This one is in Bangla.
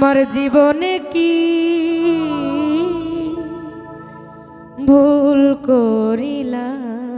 আমার জীবনে কি ভুল করিলাম?